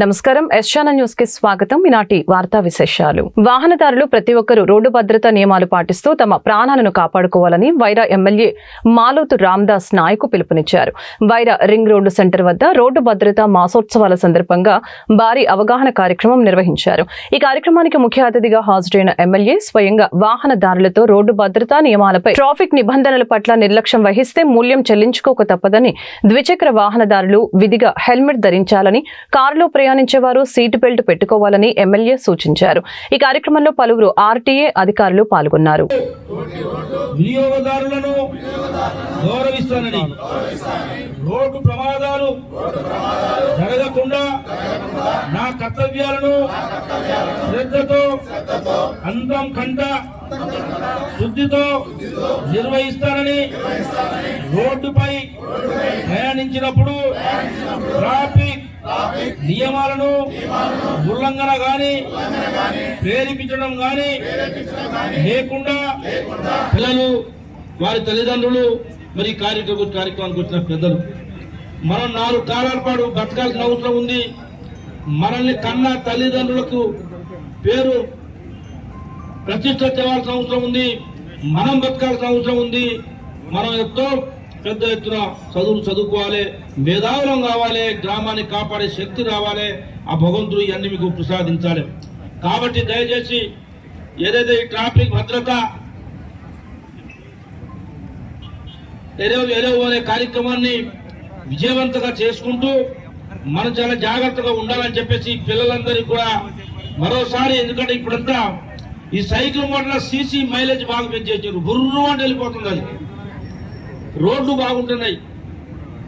నమస్కారం. ఎస్చాన న్యూస్కి స్వాగతం. ఈనాటి వార్తా విశేషాలు. వాహనదారులు ప్రతి ఒక్కరూ రోడ్డు భద్రతా నియమాలు పాటిస్తూ తమ ప్రాణాలను కాపాడుకోవాలని వైరా ఎమ్మెల్యే మాలోతు రామ్దాస్ నాయకు పిలుపునిచ్చారు. వైరా రింగ్ రోడ్డు సెంటర్ వద్ద రోడ్డు భద్రతా మాసోత్సవాల సందర్భంగా భారీ అవగాహన కార్యక్రమం నిర్వహించారు. ఈ కార్యక్రమానికి ముఖ్య అతిథిగా హాజరైన ఎమ్మెల్యే స్వయంగా వాహనదారులతో రోడ్డు భద్రతా నియమాలపై ట్రాఫిక్ నిబంధనల పట్ల నిర్లక్ష్యం వహిస్తే మూల్యం చెల్లించుకోక తప్పదని ద్విచక్ర వాహనదారులు విధిగా హెల్మెట్ ధరించాలని కారులో ప్రయాణించేవారు సీటు బెల్ట్ పెట్టుకోవాలని ఎమ్మెల్యే సూచించారు. ఈ కార్యక్రమంలో పలువురు ఆర్టీఏ అధికారులు పాల్గొన్నారు. గౌరవిస్తానని రోడ్డు ప్రమాదాలు జరగకుండా నా కర్తవ్యాలను శ్రద్ధతో అందం కంట శుద్ధితో నిర్వహిస్తానని రోడ్డుపై ప్రయాణించినప్పుడు ట్రాఫిక్ నియమాలను ఉల్లంఘన గాని ప్రేరేపించడం గాని లేకుండా పిల్లలు వారి తల్లిదండ్రులు మరి కార్యక్రమ కార్యక్రమానికి వచ్చిన పెద్దలు. మనం నాలుగు కాలాల పాటు బతకాల్సిన అవసరం ఉంది. మనల్ని కన్న తల్లిదండ్రులకు పేరు ప్రతిష్ట తేవాల్సిన అవసరం ఉంది. మనం బతకాల్సిన అవసరం ఉంది. మనం ఎంతో పెద్ద ఎత్తున చదువులు చదువుకోవాలి మేధావులం కావాలి గ్రామాన్ని కాపాడే శక్తి రావాలి. ఆ భగవంతుడు ఇవన్నీ మీకు ప్రసాదించాలి. కాబట్టి దయచేసి ఏదైతే ఈ ట్రాఫిక్ భద్రత ఎరవు ఎరవు అనే కార్యక్రమాన్ని విజయవంతంగా చేసుకుంటూ మనం చాలా జాగ్రత్తగా ఉండాలని చెప్పేసి పిల్లలందరికీ కూడా మరోసారి ఎందుకంటే ఇప్పుడంతా ఈ సైకిల్ మోటార్ సీసీ మైలేజ్ బాగా పెంచేసారు బుర్రు అంటే వెళ్ళిపోతుంది అది. రోడ్లు బాగుంటున్నాయి.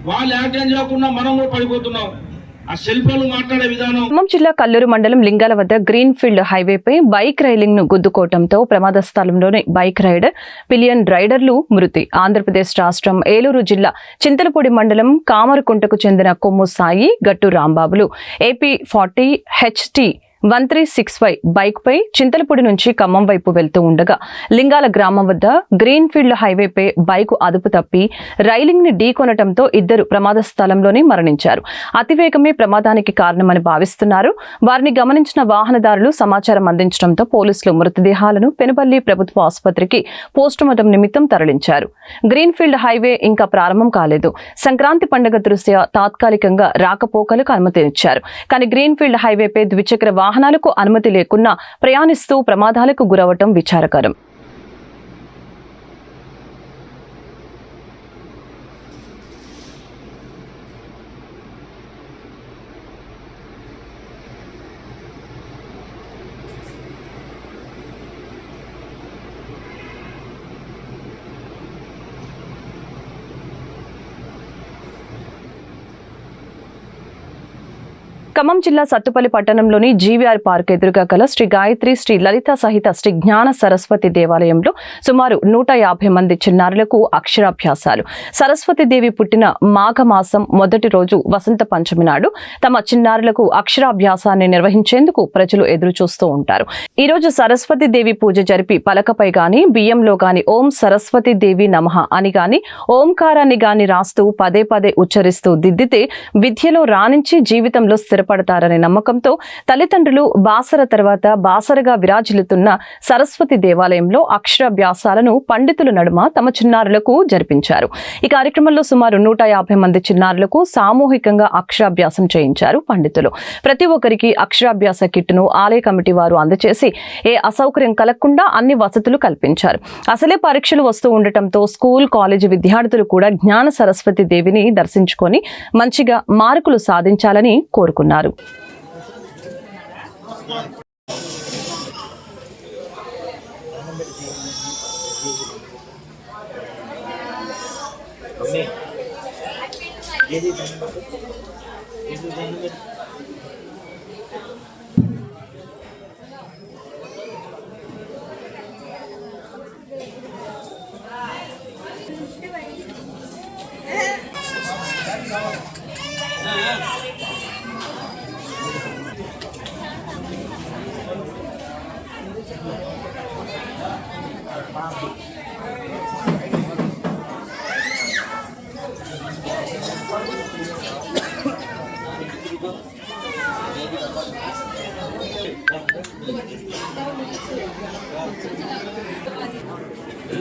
వాళ్ళు యాక్సిడెంట్ చేయకుండా మనం కూడా పడిపోతున్నాం. ఖమ్మం జిల్లా కల్లూరు మండలం లింగాల వద్ద గ్రీన్ ఫీల్డ్ హైవేపై బైక్ రైలింగ్ను గుద్దుకోవడంతో ప్రమాద స్థలంలోనే బైక్ రైడర్ పిలియన్ రైడర్లు మృతి. ఆంధ్రప్రదేశ్ రాష్ట్రం ఏలూరు జిల్లా చింతలపూడి మండలం కామరకుంటకు చెందిన Kommu Sai Gattu రాంబాబులు. AP forty HT one three six five బైక్పై చింతలపూడి నుంచి ఖమ్మం వైపు వెళ్తూ ఉండగా లింగాల గ్రామం వద్ద గ్రీన్ ఫీల్డ్ హైవేపై బైకు అదుపు తప్పి రైలింగ్ని ఢీకొనటంతో ఇద్దరు ప్రమాద స్థలంలోనే మరణించారు. అతివేగమే ప్రమాదానికి కారణమని భావిస్తున్నారు. వారిని గమనించిన వాహనదారులు సమాచారం అందించడంతో పోలీసులు మృతదేహాలను పెనుబల్లి ప్రభుత్వ ఆసుపత్రికి పోస్టుమార్టం నిమిత్తం తరలించారు. గ్రీన్ ఫీల్డ్ హైవే ఇంకా ప్రారంభం కాలేదు. సంక్రాంతి పండుగ దృష్ట్యా తాత్కాలికంగా రాకపోకలకు అనుమతినిచ్చారు. కానీ గ్రీన్ ఫీల్డ్ హైవేపై ద్విచక్ర వాహనాలకు అనుమతి లేకున్నా ప్రయాణిస్తూ ప్రమాదాలకు గురవటం విచారకరం. ఖమ్మం జిల్లా సత్తుపల్లి పట్టణంలోని జీవీఆర్ పార్క్ ఎదురుగా గల శ్రీ గాయత్రి శ్రీ లలిత సహిత శ్రీ జ్ఞాన సరస్వతి దేవాలయంలో సుమారు నూట యాభై మంది చిన్నారులకు అక్షరాభ్యాసాలు. సరస్వతి దేవి పుట్టిన మాఘమాసం మొదటి రోజు వసంత పంచమి నాడు తమ చిన్నారులకు అక్షరాభ్యాసాన్ని నిర్వహించేందుకు ప్రజలు ఎదురు చూస్తూ ఉంటారు. ఈ రోజు సరస్వతి దేవి పూజ జరిపి పలకపై గాని బియ్యంలో గాని ఓం సరస్వతి దేవి నమః అని గాని ఓంకారాన్ని గాని రాస్తూ పదే పదే ఉచ్చరిస్తూ దిద్దితే విద్యలో రాణించి జీవితంలో కాపాడతారనే నమ్మకంతో తల్లిదండ్రులు బాసర తర్వాత బాసరగా విరాజిల్లుతున్న సరస్వతి దేవాలయంలో అక్షరాభ్యాసాలను పండితుల నడుమ తమ చిన్నారులకు జరిపించారు. ఈ కార్యక్రమంలో సుమారు నూట యాభై మంది చిన్నారులకు సామూహికంగా అక్షరాభ్యాసం చేయించారు పండితులు. ప్రతి ఒక్కరికి అక్షరాభ్యాస కిట్ను ఆలయ కమిటీ వారు అందజేసి ఏ అసౌకర్యం కలగకుండా అన్ని వసతులు కల్పించారు. అసలే పరీక్షలు వస్తూ ఉండటంతో స్కూల్ కాలేజీ విద్యార్థులు కూడా జ్ఞాన సరస్వతి దేవిని దర్శించుకొని మంచిగా మార్కులు సాధించాలని కోరుకున్నారు. చేస్తున్నారు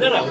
వెళ్ళరా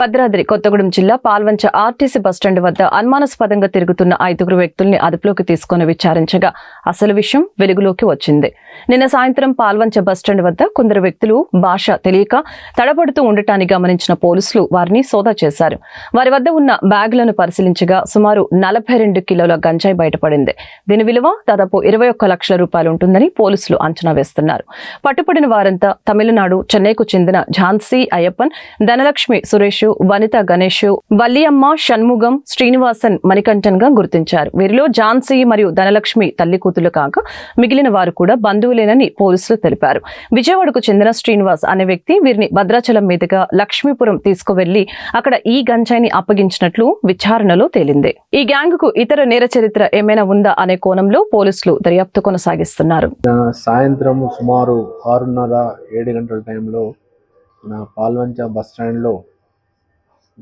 భద్రాద్రి కొత్తగూడెం జిల్లా పాల్వంచ ఆర్టీసీ బస్టాండ్ వద్ద అనుమానాస్పదంగా తిరుగుతున్న ఐదుగురు వ్యక్తుల్ని అదుపులోకి తీసుకుని విచారించగా. అసలు విషయం వెలుగులోకి వచ్చింది. నిన్న సాయంత్రం పాల్వంచ బస్టాండ్ వద్ద కొందరు వ్యక్తులు భాష తెలియక తడబడుతూ ఉండటాన్ని గమనించిన పోలీసులు వారిని సోదా చేశారు. వారి వద్ద ఉన్న బ్యాగులను పరిశీలించగా సుమారు నలభై రెండు కిలోల గంజాయి బయటపడింది. దీని విలువ దాదాపు ఇరవై ఒక్క లక్షల రూపాయలు ఉంటుందని పోలీసులు అంచనా వేస్తున్నారు. పట్టుబడిన వారంతా తమిళనాడు చెన్నైకు చెందిన ఝాన్సీ అయ్యప్పన్ ధనలక్ష్మి సురేష్ వనిత గణేష్ వల్లియమ్మ షణ్ముగం శ్రీనివాసన్ మణికంఠన్గా గుర్తించారు. వీరిలో ఝాన్సీ మరియు ధనలక్ష్మి తల్లి కూతులు కాక మిగిలిన వారు కూడా బంధువులేనని పోలీసులు తెలిపారు. విజయవాడకు చెందిన శ్రీనివాస్ అనే వ్యక్తి వీరిని భద్రాచలం మీదుగా లక్ష్మీపురం తీసుకువెళ్ళి అక్కడ ఈ గంజాయిని అప్పగించినట్లు విచారణలో తేలింది. ఈ గ్యాంగ్కు ఇతర నేర చరిత్ర ఏమైనా ఉందా అనే కోణంలో పోలీసులు దర్యాప్తు కొనసాగిస్తున్నారు. సాయంత్రం సుమారు ఆరున్నర ఏడు గంటల టైంలో నా పాల్వంచ బస్ స్టాండ్లో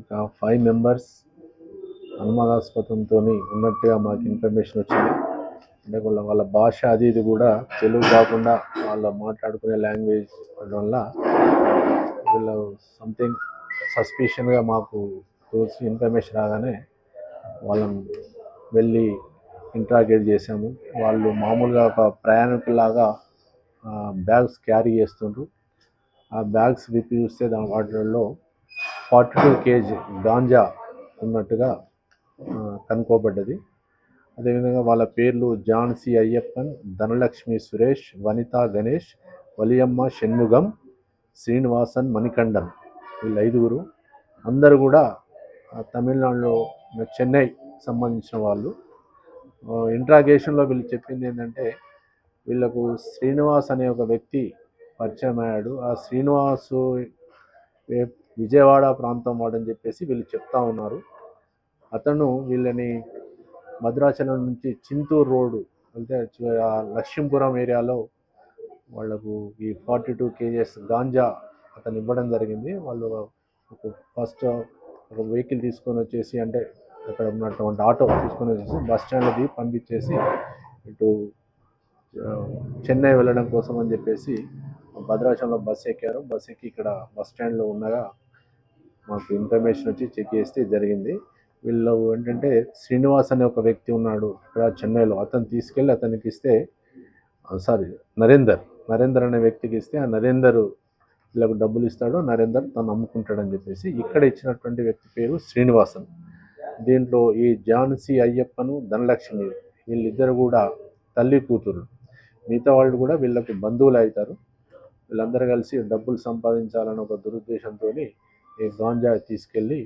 ఒక ఫైవ్ మెంబర్స్ అనుమానాస్పదంతో ఉన్నట్టుగా మాకు ఇన్ఫర్మేషన్ వచ్చింది. అంటే వాళ్ళ వాళ్ళ భాష అది ఇది కూడా తెలుగు కాకుండా వాళ్ళ మాట్లాడుకునే లాంగ్వేజ్ వల్ల వీళ్ళు సంథింగ్ సస్పిషన్గా మాకు తోచి ఇన్ఫర్మేషన్ రాగానే వాళ్ళని వెళ్ళి ఇంట్రాగేట్ చేసాము వాళ్ళు మామూలుగా ఒక ప్రయాణికులాగా బ్యాగ్స్ క్యారీ చేస్తుండ్రు. ఆ బ్యాగ్స్ విప్పి చూస్తే దాని వాటిల్లో ఫార్టీ టూ కేజీ గాంజా ఉన్నట్టుగా కనుక్కోబడ్డది. అదేవిధంగా వాళ్ళ పేర్లు జాన్సీ అయ్యప్పన్ ధనలక్ష్మి సురేష్ వనిత గణేష్ వలియమ్మ షణ్ముగం శ్రీనివాసన్ మణికండన్ వీళ్ళు ఐదుగురు. అందరూ కూడా తమిళనాడులో చెన్నై సంబంధించిన వాళ్ళు. ఇంట్రాగేషన్లో వీళ్ళు చెప్పింది ఏంటంటే వీళ్ళకు శ్రీనివాస్ అనే ఒక వ్యక్తి పరిచయం అయ్యాడు ఆ శ్రీనివాసు విజయవాడ ప్రాంతం వాడని చెప్పేసి వీళ్ళు చెప్తా ఉన్నారు. అతను వీళ్ళని మద్రాచలం నుంచి చింతూరు రోడ్డు అంటే లక్ష్మీపురం ఏరియాలో వాళ్ళకు ఈ ఫార్టీ టూ కేజెస్ గాంజా అతను ఇవ్వడం జరిగింది. వాళ్ళు ఒక ఫస్ట్ ఒక వెహికల్ తీసుకొని వచ్చేసి అంటే అక్కడ ఉన్నటువంటి ఆటో తీసుకొని వచ్చేసి బస్ స్టాండ్ది పంపించేసి ఇటు చెన్నై వెళ్ళడం కోసం అని చెప్పేసి భద్రాచలంలో బస్ ఎక్కారు. బస్ ఎక్కి ఇక్కడ బస్ స్టాండ్లో ఉండగా మాకు ఇన్ఫర్మేషన్ వచ్చి చెక్ చేస్తే జరిగింది. వీళ్ళు ఏంటంటే శ్రీనివాస్ అనే ఒక వ్యక్తి ఉన్నాడు ఇక్కడ చెన్నైలో. అతను తీసుకెళ్ళి అతనికి ఇస్తే సారీ నరేందర్. నరేందర్ అనే వ్యక్తికి ఇస్తే ఆ నరేందర్ వీళ్ళకు డబ్బులు ఇస్తాడు. నరేందర్ తను అమ్ముకుంటాడని చెప్పేసి ఇక్కడ ఇచ్చినటువంటి వ్యక్తి పేరు శ్రీనివాసన్ దీంట్లో ఈ జాన్సీ అయ్యప్పను ధనలక్ష్మి వీళ్ళిద్దరు కూడా తల్లి కూతురు. మిగతా వాళ్ళు కూడా వీళ్ళకు బంధువులు అవుతారు. వీళ్ళందరూ కలిసి డబ్బులు సంపాదించాలని ఒక దురుద్దేశంతో ఈ గాంజా తీసుకెళ్ళి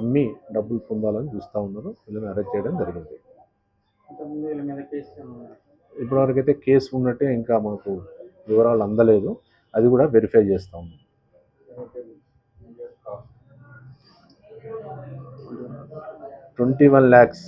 అమ్మి డబ్బులు పొందాలని చూస్తూ ఉన్నారు. వీళ్ళని అరెస్ట్ చేయడం జరిగింది. ఇప్పటివరకు అయితే కేసు ఉన్నట్టే ఇంకా మాకు వివరాలు అందలేదు. అది కూడా వెరిఫై చేస్తూ ఉన్నాం. Twenty one lakhs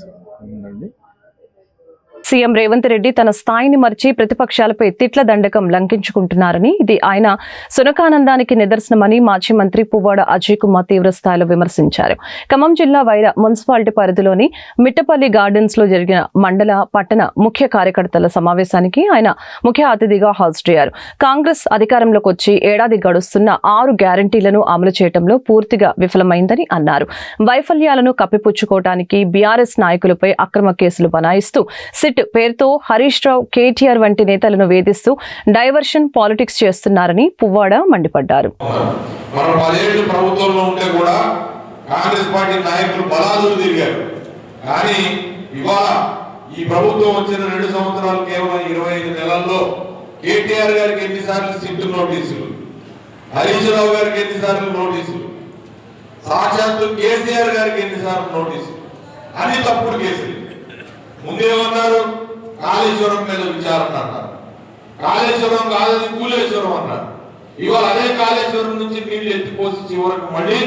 CM Revanth Reddy తన స్థాయిని మర్చి ప్రతిపక్షాలపై తిట్ల దండకం లంకించుకుంటున్నారని ఇది ఆయన సునకానందానికి నిదర్శనమని మాజీ మంత్రి పువ్వాడ అజయ్ కుమార్ తీవ్ర స్థాయిలో విమర్శించారు. ఖమ్మం జిల్లా వైర మున్సిపాలిటీ పరిధిలోని మిట్టపల్లి గార్డెన్స్లో జరిగిన మండల పట్టణ ముఖ్య కార్యకర్తల సమావేశానికి ఆయన ముఖ్య అతిథిగా హాజరయ్యారు. కాంగ్రెస్ అధికారంలోకి వచ్చి ఏడాది గడుస్తున్న ఆరు గ్యారంటీలను అమలు చేయడంలో పూర్తిగా విఫలమైందని అన్నారు. వైఫల్యాలను కప్పిపుచ్చుకోవడానికి బీఆర్ఎస్ నాయకులపై అక్రమ కేసులు బనాయిస్తూ సిట్ పేరుతో హరీష్ రావు కేటీఆర్ వంటి నేతలను వేధిస్తూ డైవర్షన్ పాలిటిక్స్ చేస్తున్నారని పువ్వాడ మండిపడ్డారు. కాంగ్రెస్ పార్టీ నాయకులు బలాదులు తిరిగారు. కానీ ఇవాళ ఈ ప్రభుత్వం వచ్చిన రెండు సంవత్సరాలు కేవలం ఇరవై ఐదు నెలల్లో కేటీఆర్ గారికి ఎన్నిసార్లు సిట్ నోటీసులు హరీష్ రావు గారికి ఎన్నిసార్లు నోటీసులు సాక్షాత్తు కేసీఆర్ గారికి ఎన్నిసార్లు నోటీసులు అన్ని తప్పుడు కేసులు. ముందేమన్నారు? కాళేశ్వరం మీద విచారణ అన్నారు. కాళేశ్వరం కాదని కూలేశ్వరం అన్నారు. ఇవాళ అదే కాళేశ్వరం నుంచి నీళ్ళు ఎత్తిపోసి చివరకు మళ్ళీ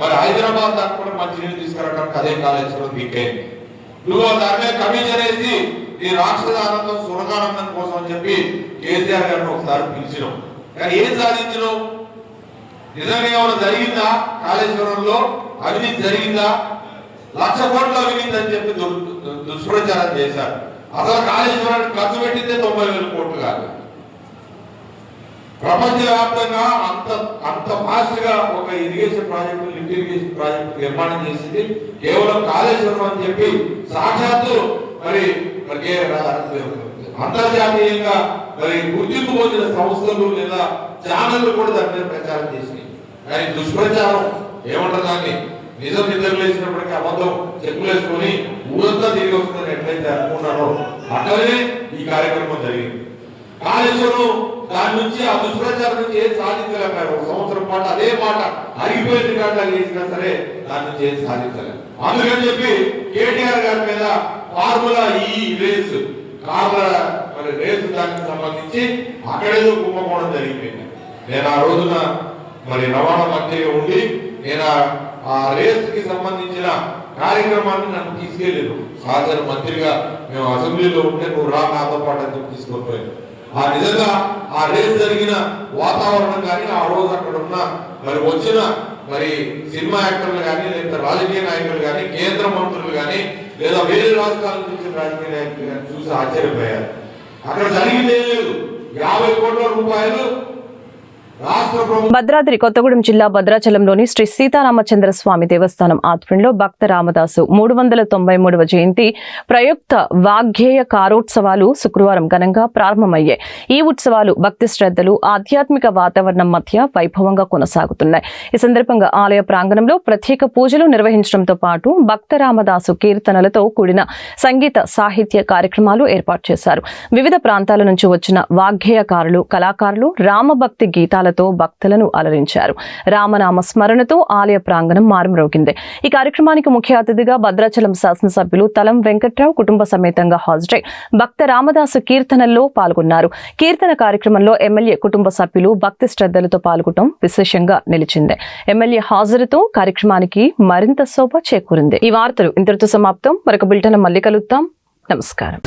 మరి హైదరాబాద్ దాకా కూడా మంచి నీళ్ళు తీసుకురావడానికి అదే కాళేశ్వరం దిక్కైంది నువ్వు దాని మీద కమిషన్ వేసి ఈ రాష్ట్ర ఆనందం సురకానందం కోసం అని చెప్పి కేసీఆర్ గారిని ఒకసారి పిలిచినాం కానీ ఏం సాధించినావు? నిజంగా ఏమైనా జరిగిందా కాళేశ్వరంలో? అవినీతి జరిగిందా? లక్ష కోట్ల అవినీతి అని చెప్పి దొరుకుతుంది. దుష్ప్రచారం చేశారు. అసలు కాళేశ్వరానికి ఖర్చు పెట్టిందే తొంభై వేల కోట్లు కాదు. ప్రపంచవ్యాప్తంగా అంత అంత ఫాస్ట్గా ఒక irrigation project lift irrigation project నిర్మాణం చేసింది. కేవలం కాళేశ్వరం అని చెప్పి సాక్షాత్తు మరి అంతర్జాతీయంగా మరి గుర్తింపు పొందిన సంస్థలు లేదా ఛానళ్ళు కూడా దాని మీద ప్రచారం చేసినాయి. కానీ దుష్ప్రచారం ఏమంటారు దాన్ని? నిజం నిద్రలేసినప్పటికీ అబద్ధం చెప్పులేసుకొని ఊరంతా తిరిగి వస్తుందని ఎట్లయితే అనుకున్నారో అట్లనే ఈ కార్యక్రమం జరిగింది. కాళేశ్వరం దాని నుంచి ఆ దుష్ప్రచారం నుంచి ఏం సాధించలేకపోయారు ఒక సంవత్సరం పాటు అదే మాట అరిగిపోయింది కాదు చేసినా సరే దాని నుంచి ఏం సాధించలేదు అందుకని చెప్పి కేటీఆర్ గారి మీద ఫార్ములా ఈ రేస్ కార్ల మరి రేసు దానికి సంబంధించి అక్కడేదో కుంభకోణం జరిగిపోయింది. నేను ఆ రోజున మరి రవాణా మంత్రిగా ఉండి నేను ఆ- ఆ రేస్కి సంబంధించిన కార్యక్రమాన్ని నన్ను తీసుకెళ్ళాను సాధారణ మంత్రిగా మేము అసెంబ్లీలో ఉంటే నువ్వు రా నాతో పాటు అని చెప్పి తీసుకొని ఆ నిజంగా ఆ రేస్ జరిగిన వాతావరణం కానీ ఆ రోజు అక్కడ ఉన్న మరి వచ్చిన మరి సినిమా యాక్టర్లు కానీ లేదా రాజకీయ నాయకులు కానీ కేంద్ర మంత్రులు కానీ లేదా వేరే రాష్ట్రాల నుంచి రాజకీయ నాయకులు కానీ చూసి ఆశ్చర్యపోయారు. అక్కడ జరిగిందేం లేదు. యాభై కోట్ల రూపాయలు భద్రాద్రి కొత్తగూడెం జిల్లా భద్రాచలంలోని శ్రీ సీతారామచంద్ర స్వామి దేవస్థానం ఆధ్వర్యంలో భక్త రామదాసు మూడు వందల తొంభై మూడవ జయంతి ప్రయుక్త వాగ్గేయ కారోత్సవాలు శుక్రవారం ఘనంగా ప్రారంభమయ్యాయి. ఈ ఉత్సవాలు భక్తి శ్రద్ధలు ఆధ్యాత్మిక వాతావరణం మధ్య వైభవంగా కొనసాగుతున్నాయి. ఈ సందర్భంగా ఆలయ ప్రాంగణంలో ప్రత్యేక పూజలు నిర్వహించడంతో పాటు భక్త రామదాసు కీర్తనలతో కూడిన సంగీత సాహిత్య కార్యక్రమాలు ఏర్పాటు చేశారు. వివిధ ప్రాంతాల నుంచి వచ్చిన వాగ్గేయకారులు కళాకారులు రామభక్తి గీతాలతో భక్తులను అలరించారు. రామనామ స్మరణతో ఆలయ ప్రాంగణం మారుమ్రోగింది. ఈ కార్యక్రమానికి ముఖ్య అతిథిగా భద్రాచలం శాసనసభ్యులు తలం వెంకట్రావు కుటుంబ సమేతంగా హాజరై భక్త రామదాసు కీర్తనల్లో పాల్గొన్నారు. కీర్తన కార్యక్రమంలో ఎమ్మెల్యే కుటుంబ సభ్యులు భక్తి శ్రద్ధలతో పాల్గొనడం విశేషంగా నిలిచింది. ఎమ్మెల్యే హాజరుతో కార్యక్రమానికి మరింత శోభ చేకూరింది. ఈ వార్తలు ఇంతటితో సమాప్తం. మరొక బిల్టన్ మళ్ళీ కలుద్దాం. నమస్కారం.